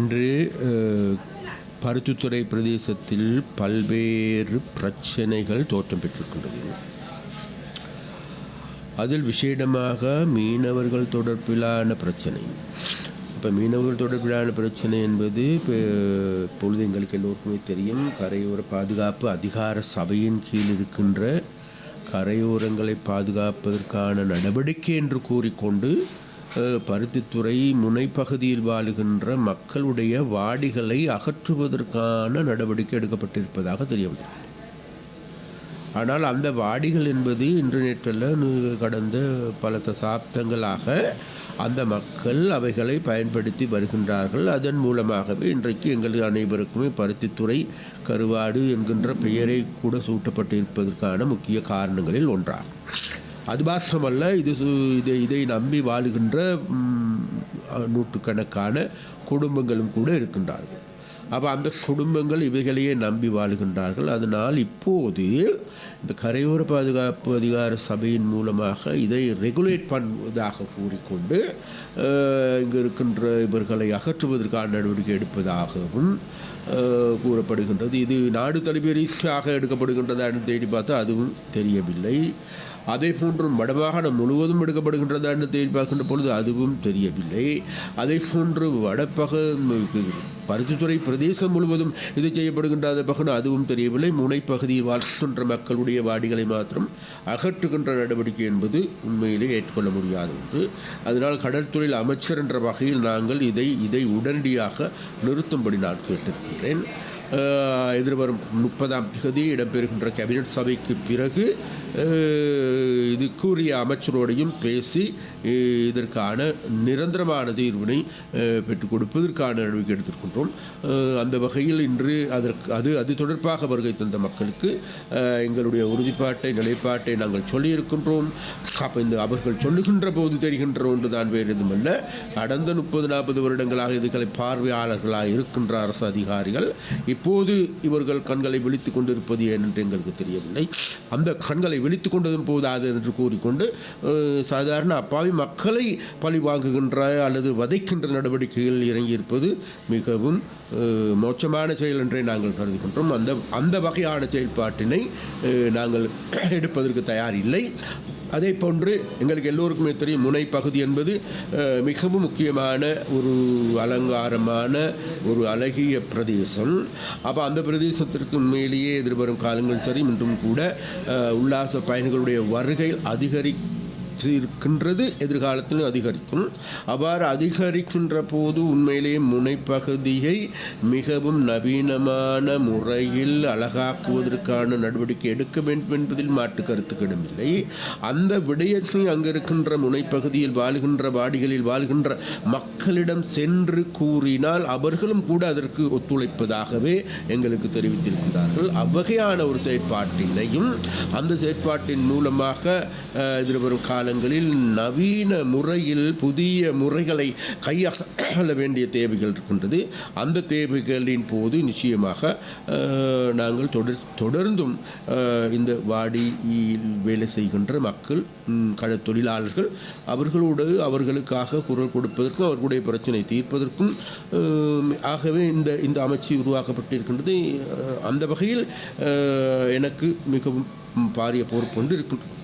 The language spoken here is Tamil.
இன்று பருத்தித்துறை பிரதேசத்தில் பல்வேறு பிரச்சனைகள் தோற்றம் பெற்றிருக்கின்றது. அதில் விசேடமாக மீனவர்கள் தொடர்பிலான பிரச்சனை. இப்போ மீனவர்கள் தொடர்பிலான பிரச்சனை என்பது இப்பொழுது எங்களுக்கு எல்லோருக்குமே தெரியும் கரையோர பாதுகாப்பு அதிகார சபையின் கீழ் இருக்கின்ற கரையோரங்களை பாதுகாப்பதற்கான நடவடிக்கை என்று கூறிக்கொண்டு பருத்தித்துறை முனைப்பகுதியில் வாழுகின்ற மக்களுடைய வாடிகளை அகற்றுவதற்கான நடவடிக்கை எடுக்கப்பட்டிருப்பதாக தெரிய ஆனால் அந்த வாடிகள் என்பது இன்டர்நெட்டில் கடந்த பல தசாப்தங்களாக அந்த மக்கள் அவைகளை பயன்படுத்தி வருகின்றார்கள். அதன் மூலமாகவே இன்றைக்கு எங்கள் அனைவருக்குமே பருத்தித்துறை கருவாடு என்கின்ற பெயரை கூட சூட்டப்பட்டிருப்பதற்கான முக்கிய காரணங்களில் ஒன்றாகும். அது மாத்திரமல்ல இது சு- இதை இதை நம்பி வாழுகின்ற நூற்றுக்கணக்கான குடும்பங்களும் கூட இருக்கின்றார்கள். அப்போ அந்த குடும்பங்கள் இவைகளையே நம்பி வாழுகின்றார்கள். அதனால் இப்போது இந்த கரையோர பாதுகாப்பு அதிகார சபையின் மூலமாக இதை ரெகுலேட் பண்ணுவதாக கூறிக்கொண்டு இங்கு இருக்கின்ற இவர்களை அகற்றுவதற்கான நடவடிக்கை எடுப்பதாகவும் கூறப்படுகின்றது. இது நாடு தழுவிய ரீதியாக எடுக்கப்படுகின்றதான்னு தேடி பார்த்தா அதுவும் தெரியவில்லை. அதே போன்று வடமாகாணம் முழுவதும் எடுக்கப்படுகின்றதா என்று தேடி பார்க்கின்ற பொழுது அதுவும் தெரியவில்லை. அதே போன்று வடப்பக பருத்தித்துறை பிரதேசம் முழுவதும் இது செய்யப்படுகின்றது. பகுன அதுவும் தெரியவில்லை. முனைப்பகுதியில் வாழ்கின்ற மக்களுடைய வாடிகளை மாத்திரம் அகற்றுகின்ற நடவடிக்கை என்பது உண்மையிலே ஏற்றுக்கொள்ள முடியாத ஒன்று. அதனால் கடற்தொழில் அமைச்சர் என்ற வகையில் நாங்கள் இதை இதை உடனடியாக நிறுத்தும்படி நான் கேட்டிருக்கின்றேன். எதிர்வரும் முப்பதாம் தேதி இடம்பெறுகின்ற கேபினட் சபைக்கு பிறகு இது கூறிய அமைச்சரோடையும் பேசி இதற்கான நிரந்தரமான தீர்வினை பெற்றுக் கொடுப்பதற்கான நடவடிக்கை எடுத்திருக்கின்றோம். அந்த வகையில் இன்று அதற்கு அது அது தொடர்பாக வருகை தந்த மக்களுக்கு எங்களுடைய உறுதிப்பாட்டை நிலைப்பாட்டை நாங்கள் சொல்லியிருக்கின்றோம். அப்போ இந்த அவர்கள் சொல்லுகின்ற போது தெரிகின்ற ஒன்று தான் வேறு எதுவுமல்ல. கடந்த முப்பது நாற்பது வருடங்களாக இதுகளை பார்வையாளர்களாக இருக்கின்ற அரசு அதிகாரிகள் இப்போது இவர்கள் கண்களை விழித்துக் கொண்டிருப்பது ஏன் என்று எங்களுக்கு தெரியவில்லை. அந்த கண்களை விழித்துக் கொண்டதும் போதாது என்று கூறிக்கொண்டு சாதாரண அப்பாவி மக்களை பழிவாங்குகின்ற அல்லது வதைக்கின்ற நடவடிக்கையில் இறங்கியிருப்பது மிகவும் மோச்சமான செயல் என்றே நாங்கள் கருதுகின்றோம். அந்த அந்த வகையான செயல்பாட்டினை நாங்கள் எடுப்பதற்கு தயார் இல்லை அதே போன்று எங்களுக்கு எல்லோருக்குமே தெரியும் முனை பகுதி என்பது மிகவும் முக்கியமான ஒரு அலங்காரமான ஒரு அழகிய பிரதேசம். அப்போ அந்த பிரதேசத்திற்கு உண்மையிலேயே எதிர்வரும் காலங்கள் சரி இன்றும் கூட உல்லாச பயணிகளுடைய வருகை அதிகரி இருக்கின்றது எதிர்காலத்திலும் அதிகரிக்கும். அவ்வாறு அதிகரிக்கின்ற போது உண்மையிலேயே முனைப்பகுதியை மிகவும் நவீனமான முறையில் அழகாக்குவதற்கான நடவடிக்கை எடுக்க வேண்டும் என்பதில் மாற்று கருத்துக்கிடமில்லை அந்த விடயத்தை அங்கிருக்கின்ற முனைப்பகுதியில் வாழ்கின்ற வாடிகளில் வாழ்கின்ற மக்களிடம் சென்று கூறினால் அவர்களும் கூட அதற்கு ஒத்துழைப்பதாகவே எங்களுக்கு தெரிவித்திருக்கிறார்கள். அவ்வகையான ஒரு செயற்பாட்டினையும் அந்த செயற்பாட்டின் மூலமாக எதிர்வரும் கால காலங்களில் நவீன முறையில் புதிய முறைகளை கையாள வேண்டிய தேவைகள் இருக்கின்றது. அந்த தேவைகளின் போது நிச்சயமாக நாங்கள் தொடர் தொடர்ந்தும் இந்த வாடியில் வேலை செய்கின்ற மக்கள் கழ தொழிலாளர்கள் அவர்களோடு அவர்களுக்காக குரல் கொடுப்பதற்கும் அவர்களுடைய பிரச்சனை தீர்ப்பதற்கும் ஆகவே இந்த இந்த அமைச்சு உருவாக்கப்பட்டிருக்கின்றது. அந்த வகையில் எனக்கு மிகவும் பாரிய பொறுப்பு ஒன்று இருக்கின்றது.